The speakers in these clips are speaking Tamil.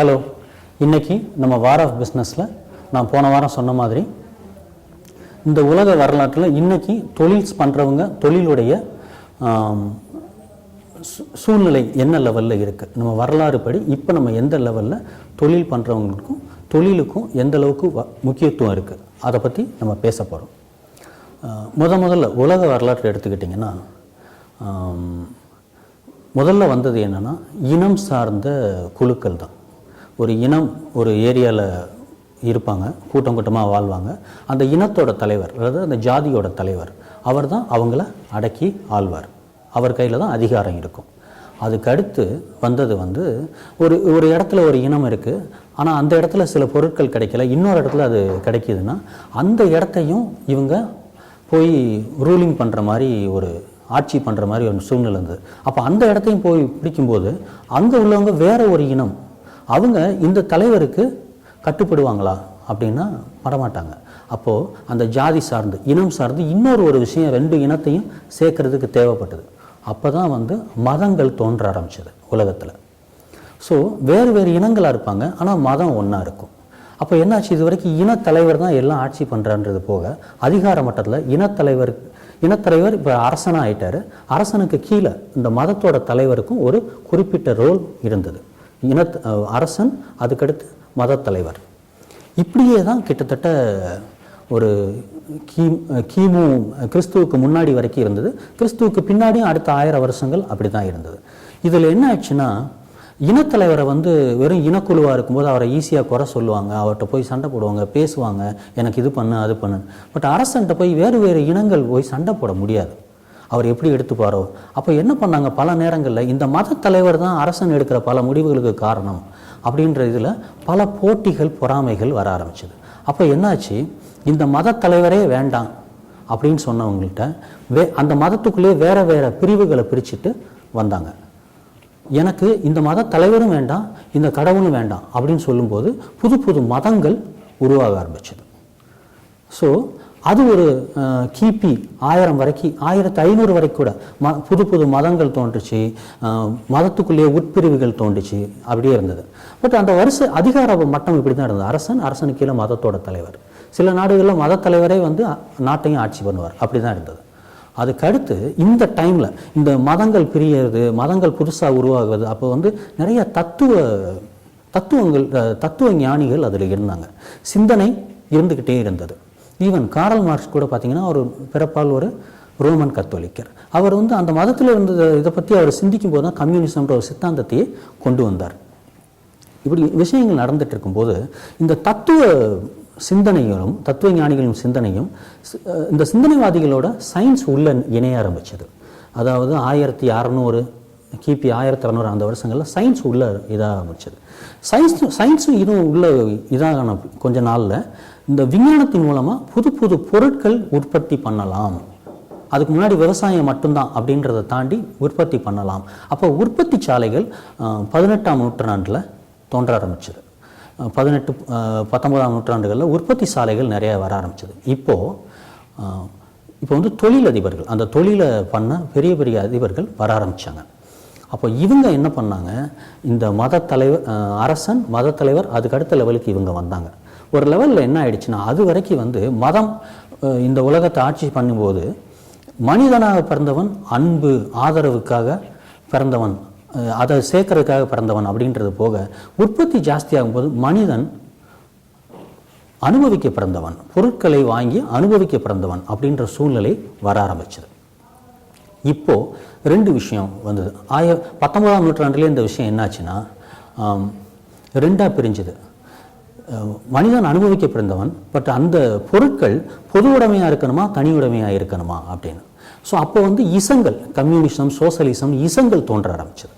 ஹலோ இன்னைக்கு நம்ம வார் ஆஃப் பிஸ்னஸில் நான் போன வாரம் சொன்ன மாதிரி இந்த உலக வரலாற்றில் இன்னைக்கு தொழில் பண்ணுறவங்க தொழிலுடைய சூழ்நிலை என்ன லெவலில் இருக்குது நம்ம வரலாறு படி இப்போ நம்ம எந்த லெவலில் தொழில் பண்ணுறவங்களுக்கும் தொழிலுக்கும் எந்த அளவுக்கு வ- முக்கியத்துவம் இருக்குது அதை பற்றி நம்ம பேச போகிறோம் முத முதல்ல உலக வரலாற்றை எடுத்துக்கிட்டிங்கன்னா முதல்ல வந்தது என்னன்னா இனம் சார்ந்த குழுக்கள் தான் ஒரு இனம் ஒரு ஏரியாவில் இருப்பாங்க கூட்டம் கூட்டமாக வாழ்வாங்க. அந்த இனத்தோட தலைவர் அதாவது அந்த ஜாதியோட தலைவர் அவர் தான் அவங்கள அடக்கி ஆழ்வார் அவர் கையில் தான் அதிகாரம் இருக்கும். அதுக்கு அடுத்து வந்தது வந்து ஒரு ஒரு இடத்துல ஒரு இனம் இருக்குது ஆனால் அந்த இடத்துல சில பொருட்கள் கிடைக்கல இன்னொரு இடத்துல அது கிடைக்கிதுன்னா அந்த இடத்தையும் இவங்க போய் ரூலிங் பண்ணுற மாதிரி ஒரு ஆட்சி பண்ணுற மாதிரி ஒரு சூழ்நிலை இருந்தது. அப்போ அந்த இடத்தையும் போய் பிடிக்கும்போது அங்கே உள்ளவங்க வேற ஒரு இனம் அவங்க இந்த தலைவருக்கு கட்டுப்படுவாங்களா அப்படின்னா படமாட்டாங்க அப்போது அந்த ஜாதி சார்ந்து இனம் சார்ந்து இன்னொரு ஒரு விஷயம் ரெண்டு இனத்தையும் சேர்க்கறதுக்கு தேவைப்பட்டது. அப்போ தான் வந்து மதங்கள் தோன்ற ஆரம்பிச்சது உலகத்தில். ஸோ வேறு வேறு இனங்களாக இருப்பாங்க ஆனால் மதம் ஒன்றா இருக்கும். அப்போ என்னாச்சு? இது வரைக்கும் இனத்தலைவர் தான் எல்லாம் ஆட்சி பண்ணுறான்றது போக அதிகார மட்டத்தில் இனத்தலைவர் இனத்தலைவர் இப்போ அரசனாக ஆயிட்டார். அரசனுக்கு கீழே இந்த மதத்தோட தலைவருக்கும் ஒரு குறிப்பிட்ட ரோல் இருந்தது. இன அரசன் அதுக்கடுத்து மதத்தலைவர். இப்படியே தான் கிட்டத்தட்ட ஒரு கீ கிமு கிறிஸ்துவுக்கு முன்னாடி வரைக்கும் இருந்தது. கிறிஸ்துவுக்கு பின்னாடியும் அடுத்த ஆயிரம் வருஷங்கள் அப்படி தான் இருந்தது. இதில் என்ன ஆச்சுன்னா இனத்தலைவரை வந்து வெறும் இனக்குழுவாக இருக்கும்போது அவரை ஈஸியாக குறை சொல்லுவாங்க. அவர்கிட்ட போய் சண்டை போடுவாங்க பேசுவாங்க. எனக்கு இது பண்ணு அது பண்ணு பட் அரசன்ட்ட போய் வேறு வேறு இனங்கள் போய் சண்டை போட முடியாது. அவர் எப்படி எடுத்துப்பாரோ? அப்போ என்ன பண்ணாங்க? பல நேரங்களில் இந்த மத தலைவர் தான் அரசன் எடுக்கிற பல முடிவுகளுக்கு காரணம் அப்படின்ற இதில் பல போட்டிகள் பொறாமைகள் வர ஆரம்பிச்சது. அப்போ என்னாச்சு? இந்த மத தலைவரே வேண்டாம் அப்படின்னு சொன்னவங்கள்ட்ட வே அந்த மதத்துக்குள்ளேயே வேற வேற பிரிவுகளை பிரிச்சுட்டு வந்தாங்க. எனக்கு இந்த மத தலைவரும் வேண்டாம் இந்த கடவுளும் வேண்டாம் அப்படின்னு சொல்லும்போது புது புது மதங்கள் உருவாக ஆரம்பிச்சது. ஸோ அது ஒரு கிபி ஆயிரம் வரைக்கும் ஆயிரத்தி ஐநூறு வரைக்கும் கூட ம புது புது மதங்கள் தோன்றுச்சு மதத்துக்குள்ளேயே உட்பிரிவுகள் தோன்றுச்சு அப்படியே இருந்தது. பட் அந்த வருஷ அதிகார மட்டம் இப்படி தான் இருந்தது. அரசன் அரசனுக்கு கீழே மதத்தோட தலைவர். சில நாடுகளில் மதத்தலைவரே வந்து நாட்டையும் ஆட்சி பண்ணுவார். அப்படி தான் இருந்தது. அதுக்கடுத்து இந்த டைமில் இந்த மதங்கள் பிரியறது மதங்கள் புதுசாக உருவாகுது அப்போ வந்து நிறைய தத்துவ தத்துவங்கள் தத்துவ ஞானிகள் அதில் இருந்தாங்க. சிந்தனை இருந்துக்கிட்டே இருந்தது. ஈவன் காரல் மார்க்ஸ் கூட பார்த்தீங்கன்னா ஒரு பிறப்பால் ஒரு ரோமன் கத்தோலிக்கர் அவர் வந்து அந்த மதத்தில் இருந்த இதை பற்றி அவர் சிந்திக்கும் போது தான் கம்யூனிசம்ன்ற ஒரு சித்தாந்தத்தையே கொண்டு வந்தார். இப்படி விஷயங்கள் நடந்துட்டு இருக்கும்போது இந்த தத்துவ சிந்தனைகளும் தத்துவ ஞானிகளின் சிந்தனையும் இந்த சிந்தனைவாதிகளோட சயின்ஸ் உள்ள இணைய ஆரம்பிச்சது. அதாவது ஆயிரத்தி அறநூறு கிபி ஆயிரத்தி அறநூறு அந்த வருஷங்களில் சயின்ஸ் உள்ள இதாக ஆரம்பிச்சது. சயின்ஸ் சயின்ஸும் இதுவும் உள்ள இதான கொஞ்ச நாளில் இந்த விஞ்ஞானத்தின் மூலமாக புது புது பொருட்கள் உற்பத்தி பண்ணலாம். அதுக்கு முன்னாடி விவசாயம் மட்டும்தான் அப்படின்றத தாண்டி உற்பத்தி பண்ணலாம். அப்போ உற்பத்தி சாலைகள் பதினெட்டாம் நூற்றாண்டில் தோன்ற ஆரம்பிச்சது. பதினெட்டு பத்தொன்பதாம் நூற்றாண்டுகளில் உற்பத்தி சாலைகள் நிறைய வர ஆரம்பிச்சது. இப்போது இப்போ வந்து தொழிலதிபர்கள் அந்த தொழிலை பண்ண பெரிய பெரிய அதிபர்கள் வர ஆரம்பித்தாங்க அப்போ இவங்க என்ன பண்ணாங்க? இந்த மத தலைவர் அரசன் மத தலைவர் அதுக்கு அடுத்த லெவலுக்கு இவங்க வந்தாங்க. ஒரு லெவலில் என்ன ஆயிடுச்சுன்னா அது வரைக்கும் வந்து மதம் இந்த உலகத்தை ஆட்சி பண்ணும்போது மனிதனாக பிறந்தவன் அன்பு ஆதரவுக்காக பிறந்தவன் அதை சேர்க்கறதுக்காக பிறந்தவன் அப்படின்றது போக உற்பத்தி ஜாஸ்தியாகும் போது மனிதன் அனுபவிக்க பிறந்தவன் பொருட்களை வாங்கி அனுபவிக்க பிறந்தவன் அப்படின்ற சூழ்நிலை வர ஆரம்பிச்சது. இப்போது ரெண்டு விஷயம் வந்தது. ஆய பத்தொன்பதாம் நூற்றாண்டுலேயே இந்த விஷயம் என்னாச்சுன்னா ரெண்டாக பிரிஞ்சுது. மனிதன் அனுபவிக்க பிறந்தவன் பட் அந்த பொருட்கள் பொது உடைமையாக இருக்கணுமா தனி உடைமையாக இருக்கணுமா அப்படின்னு. ஸோ அப்போ வந்து இசங்கள் கம்யூனிசம் சோசலிசம் இசங்கள் தோன்ற ஆரம்பிச்சது.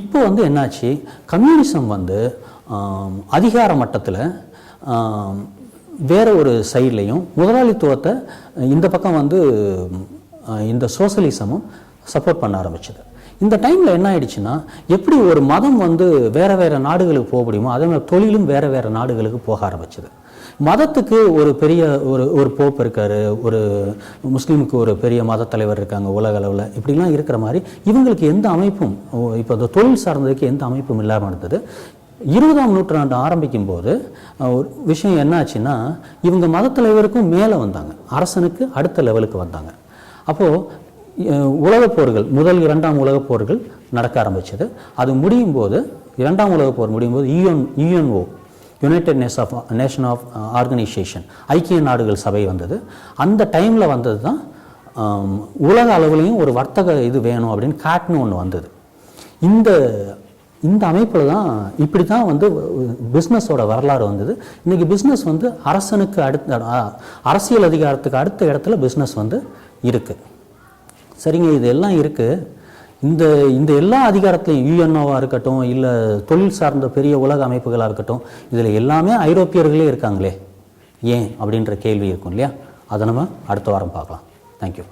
இப்போ வந்து என்னாச்சு கம்யூனிசம் வந்து அதிகார மட்டத்தில் வேற ஒரு சைட்லேயும் முதலாளித்துவத்தை இந்த பக்கம் வந்து இந்த சோசலிசமும் சப்போர்ட் பண்ண ஆரம்பிச்சது. இந்த டைமில் என்ன ஆயிடுச்சுன்னா எப்படி ஒரு மதம் வந்து வேற வேற நாடுகளுக்கு போக முடியுமோ அதே மாதிரி தொழிலும் வேற வேற நாடுகளுக்கு போக ஆரம்பிச்சது. மதத்துக்கு ஒரு பெரிய ஒரு ஒரு போப் இருக்காரு ஒரு முஸ்லீமுக்கு ஒரு பெரிய மத தலைவர் இருக்காங்க உலக அளவில். இப்படிலாம் இருக்கிற மாதிரி இவங்களுக்கு எந்த அமைப்பும் இப்போ இந்த தொழில் சார்ந்ததுக்கு எந்த அமைப்பும் இல்லாமல் இருந்தது. இருபதாம் நூற்றாண்டு ஆரம்பிக்கும் போது ஒரு விஷயம் என்ன ஆச்சுன்னா இவங்க மதத்தலைவருக்கும் மேலே வந்தாங்க. அரசனுக்கு அடுத்த லெவலுக்கு வந்தாங்க. அப்போது உலகப் போர்கள் முதல் இரண்டாம் உலகப் போர்கள் நடக்க ஆரம்பிச்சது. அது முடியும் போது இரண்டாம் உலகப் போர் முடியும் போது UN UNO united nation of nation of organisation ஐக்கிய நாடுகள் சபை வந்தது. அந்த டைமில் வந்தது தான் உலக அளவுலேயும் ஒரு வர்த்தக இது வேணும் அப்படின்னு காட்னு ஒன்று வந்தது. இந்த இந்த அமைப்பில் தான் இப்படி தான் வந்து பிஸ்னஸோட வரலாறு வந்தது. இன்றைக்கி பிஸ்னஸ் வந்து அரசனுக்கு அடுத்த அரசியல் அதிகாரத்துக்கு அடுத்த இடத்துல பிஸ்னஸ் வந்து இருக்குது சரிங்க இது எல்லாம் இருக்குது இந்த இந்த எல்லா அதிகாரத்திலையும் யூஎன்ஓவாக இருக்கட்டும் இல்லை தொழில் சார்ந்த பெரிய உலக அமைப்புகளாக இருக்கட்டும் இதில் எல்லாமே ஐரோப்பியர்களே இருக்காங்களே. ஏன்? அப்படின்ற கேள்வி இருக்கும் இல்லையா? அதை நம்ம அடுத்த வாரம் பார்க்கலாம். தேங்க்யூ